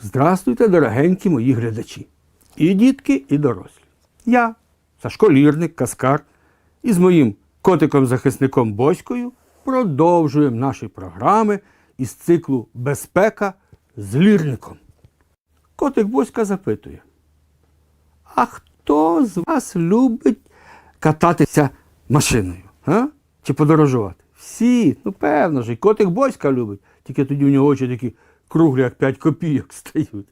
Здравствуйте, дорогенькі мої глядачі. І дітки, і дорослі. Я, Сашко Лірник, Каскар, із моїм котиком-захисником Боською продовжуємо наші програми із циклу Безпека з лірником. Котик Боська запитує: А хто з вас любить кататися машиною? А? Чи подорожувати? Всі, ну певно ж, і котик Боська любить, тільки тоді в нього очі такі круглі, як 5 копійок стають.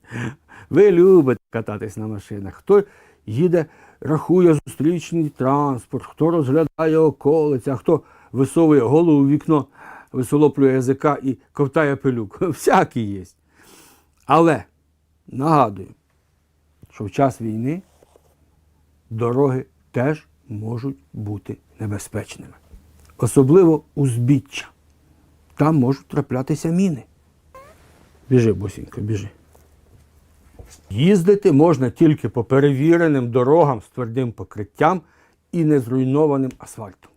Ви любите кататись на машинах. Хто їде, рахує зустрічний транспорт, хто розглядає околиці, а хто висовує голову в вікно, висолоплює язика і ковтає пилюк. Всякі є. Але нагадую, що в час війни дороги теж можуть бути небезпечними. Особливо узбіччя. Там можуть траплятися міни. Біжи, босінько, біжи. Їздити можна тільки по перевіреним дорогам з твердим покриттям і незруйнованим асфальтом.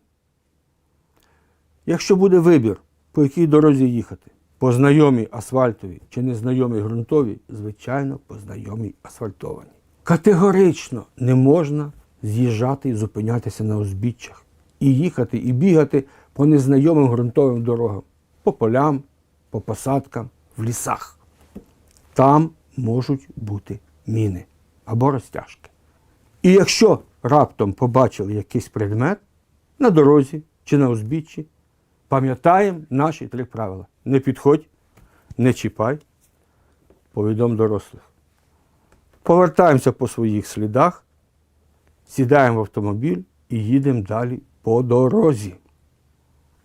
Якщо буде вибір, по якій дорозі їхати, по знайомій асфальтовій чи незнайомій ґрунтовій, звичайно, по знайомій асфальтованій. Категорично не можна з'їжджати і зупинятися на узбіччях, і їхати, і бігати по незнайомим ґрунтовим дорогам, по полям, по посадкам, в лісах. Там можуть бути міни або розтяжки. І якщо раптом побачили якийсь предмет на дорозі чи на узбіччі, пам'ятаємо наші три правила: не підходь, не чіпай, повідом дорослих. Повертаємося по своїх слідах, сідаємо в автомобіль і їдемо далі по дорозі.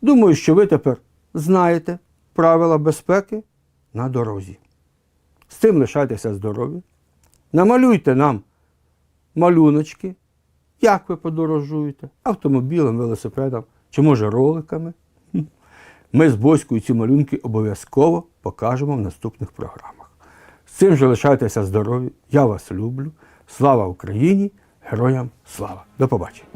Думаю, що ви тепер знаєте правила безпеки на дорозі. З цим лишайтеся здорові. Намалюйте нам малюночки, як ви подорожуєте, автомобілем, велосипедом чи, може, роликами. Ми з Боською ці малюнки обов'язково покажемо в наступних програмах. З цим же лишайтеся здорові. Я вас люблю. Слава Україні! Героям слава! До побачення!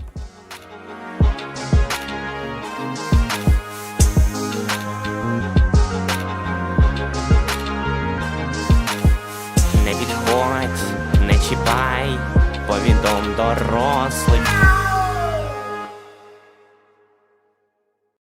Не підходь, не чіпай, повідом дорослих.